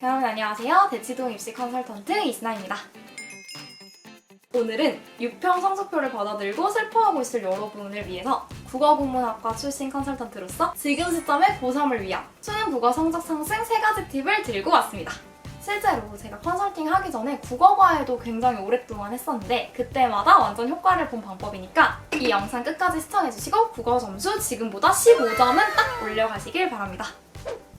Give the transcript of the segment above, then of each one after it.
여러분 안녕하세요. 대치동 입시 컨설턴트 이스나입니다. 오늘은 6평 성적표를 받아들고 슬퍼하고 있을 여러분을 위해서 국어국문학과 출신 컨설턴트로서 지금 시점의 고3을 위한 수능 국어 성적 상승 3가지 팁을 들고 왔습니다. 실제로 제가 컨설팅 하기 전에 국어과에도 굉장히 오랫동안 했었는데 그때마다 완전 효과를 본 방법이니까 이 영상 끝까지 시청해주시고 국어 점수 지금보다 15점은 딱 올려가시길 바랍니다.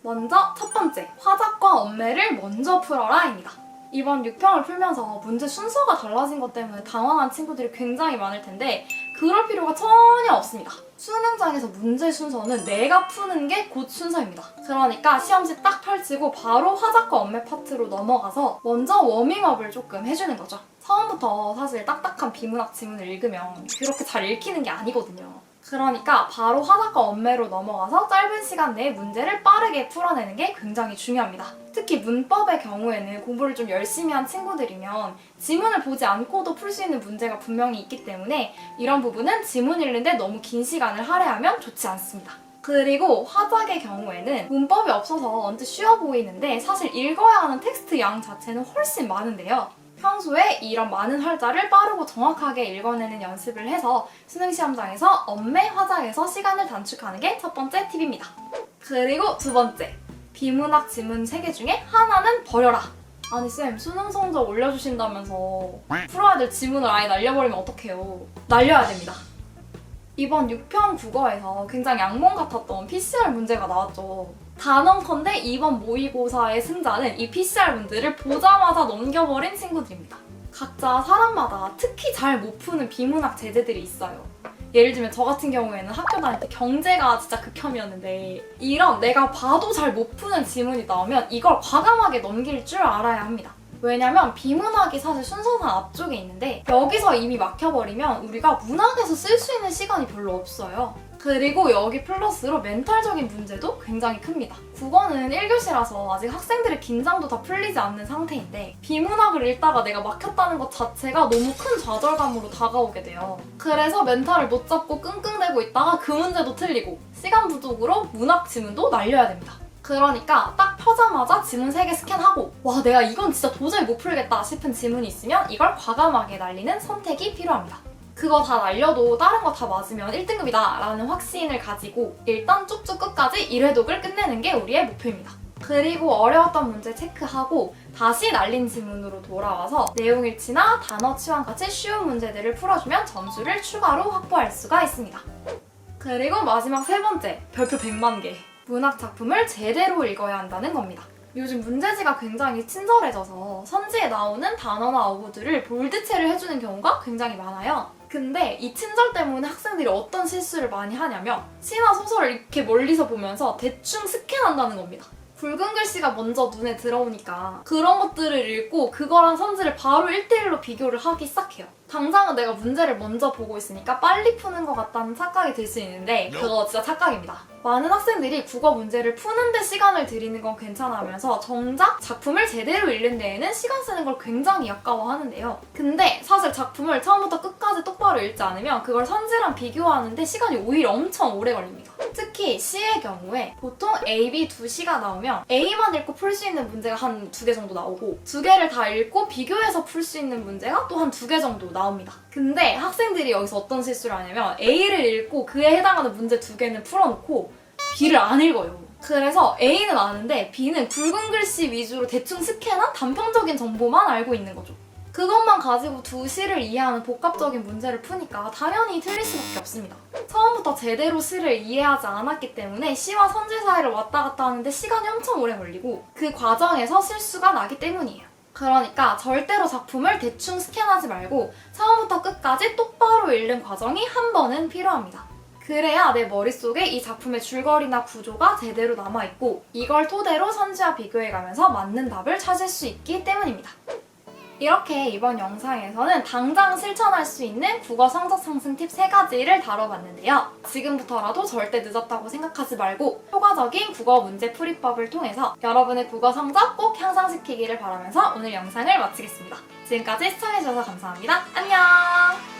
먼저 첫 번째, 화작과 엄매를 먼저 풀어라입니다. 이번 6평을 풀면서 문제 순서가 달라진 것 때문에 당황한 친구들이 굉장히 많을 텐데 그럴 필요가 전혀 없습니다. 수능장에서 문제 순서는 내가 푸는 게 곧 순서입니다. 그러니까 시험지 딱 펼치고 바로 화작과 엄매 파트로 넘어가서 먼저 워밍업을 조금 해주는 거죠. 처음부터 사실 딱딱한 비문학 지문을 읽으면 그렇게 잘 읽히는 게 아니거든요. 그러니까 바로 화작과 엄매로 넘어가서 짧은 시간 내에 문제를 빠르게 풀어내는 게 굉장히 중요합니다. 특히 문법의 경우에는 공부를 좀 열심히 한 친구들이면 지문을 보지 않고도 풀 수 있는 문제가 분명히 있기 때문에 이런 부분은 지문 읽는데 너무 긴 시간을 할애하면 좋지 않습니다. 그리고 화작의 경우에는 문법이 없어서 언제 쉬워 보이는데 사실 읽어야 하는 텍스트 양 자체는 훨씬 많은데요. 평소에 이런 많은 활자를 빠르고 정확하게 읽어내는 연습을 해서 수능 시험장에서 엄매 화작에서 시간을 단축하는 게 첫 번째 팁입니다. 그리고 두 번째, 비문학 지문 3개 중에 하나는 버려라. 아니 쌤, 수능 성적 올려주신다면서 풀어야 될 지문을 아예 날려버리면 어떡해요. 날려야 됩니다. 이번 6편 국어에서 굉장히 악몽 같았던 PCR 문제가 나왔죠. 단언컨대 이번 모의고사의 승자는 이 PCR 문제를 보자마자 넘겨버린 친구들입니다. 각자 사람마다 특히 잘 못 푸는 비문학 제재들이 있어요. 예를 들면 저 같은 경우에는 학교 다닐 때 경제가 진짜 극혐이었는데 이런 내가 봐도 잘 못 푸는 지문이 나오면 이걸 과감하게 넘길 줄 알아야 합니다. 왜냐면 비문학이 사실 순서상 앞쪽에 있는데 여기서 이미 막혀버리면 우리가 문학에서 쓸 수 있는 시간이 별로 없어요. 그리고 여기 플러스로 멘탈적인 문제도 굉장히 큽니다. 국어는 1교시라서 아직 학생들의 긴장도 다 풀리지 않는 상태인데 비문학을 읽다가 내가 막혔다는 것 자체가 너무 큰 좌절감으로 다가오게 돼요. 그래서 멘탈을 못 잡고 끙끙대고 있다가 그 문제도 틀리고 시간 부족으로 문학 지문도 날려야 됩니다. 그러니까 딱 펴자마자 지문 3개 스캔하고 와 내가 이건 진짜 도저히 못 풀겠다 싶은 지문이 있으면 이걸 과감하게 날리는 선택이 필요합니다. 그거 다 날려도 다른 거 다 맞으면 1등급이다 라는 확신을 가지고 일단 쭉쭉 끝까지 1회독을 끝내는 게 우리의 목표입니다. 그리고 어려웠던 문제 체크하고 다시 날린 지문으로 돌아와서 내용 일치나 단어 치환 같이 쉬운 문제들을 풀어주면 점수를 추가로 확보할 수가 있습니다. 그리고 마지막 세 번째, 별표 100만 개. 문학 작품을 제대로 읽어야 한다는 겁니다. 요즘 문제지가 굉장히 친절해져서 선지에 나오는 단어나 어구들을 볼드체를 해주는 경우가 굉장히 많아요. 근데 이 친절 때문에 학생들이 어떤 실수를 많이 하냐면 시나 소설을 이렇게 멀리서 보면서 대충 스캔한다는 겁니다. 붉은 글씨가 먼저 눈에 들어오니까 그런 것들을 읽고 그거랑 선지를 바로 1대1로 비교를 하기 시작해요. 당장은 내가 문제를 먼저 보고 있으니까 빨리 푸는 것 같다는 착각이 들 수 있는데 그거 진짜 착각입니다. 많은 학생들이 국어 문제를 푸는데 시간을 들이는 건 괜찮으면서 정작 작품을 제대로 읽는 데에는 시간 쓰는 걸 굉장히 아까워하는데요. 근데 사실 작품을 처음부터 끝까지 똑바로 읽지 않으면 그걸 선지랑 비교하는데 시간이 오히려 엄청 오래 걸립니다. 특히 시의 경우에 보통 A, B 두 시가 나오면 A만 읽고 풀 수 있는 문제가 한 두 개 정도 나오고 두 개를 다 읽고 비교해서 풀 수 있는 문제가 또 한 두 개 정도 나옵니다. 근데 학생들이 여기서 어떤 실수를 하냐면 A를 읽고 그에 해당하는 문제 두 개는 풀어놓고 B를 안 읽어요. 그래서 A는 아는데 B는 붉은 글씨 위주로 대충 스캔한 단편적인 정보만 알고 있는 거죠. 그것만 가지고 두 시를 이해하는 복합적인 문제를 푸니까 당연히 틀릴 수밖에 없습니다. 처음부터 제대로 시를 이해하지 않았기 때문에 시와 선지 사이를 왔다 갔다 하는데 시간이 엄청 오래 걸리고 그 과정에서 실수가 나기 때문이에요. 그러니까 절대로 작품을 대충 스캔하지 말고 처음부터 끝까지 똑바로 읽는 과정이 한 번은 필요합니다. 그래야 내 머릿속에 이 작품의 줄거리나 구조가 제대로 남아있고 이걸 토대로 선지와 비교해가면서 맞는 답을 찾을 수 있기 때문입니다. 이렇게 이번 영상에서는 당장 실천할 수 있는 국어 성적 상승 팁 3가지를 다뤄봤는데요. 지금부터라도 절대 늦었다고 생각하지 말고 효과적인 국어 문제 풀이법을 통해서 여러분의 국어 성적 꼭 향상시키기를 바라면서 오늘 영상을 마치겠습니다. 지금까지 시청해주셔서 감사합니다. 안녕!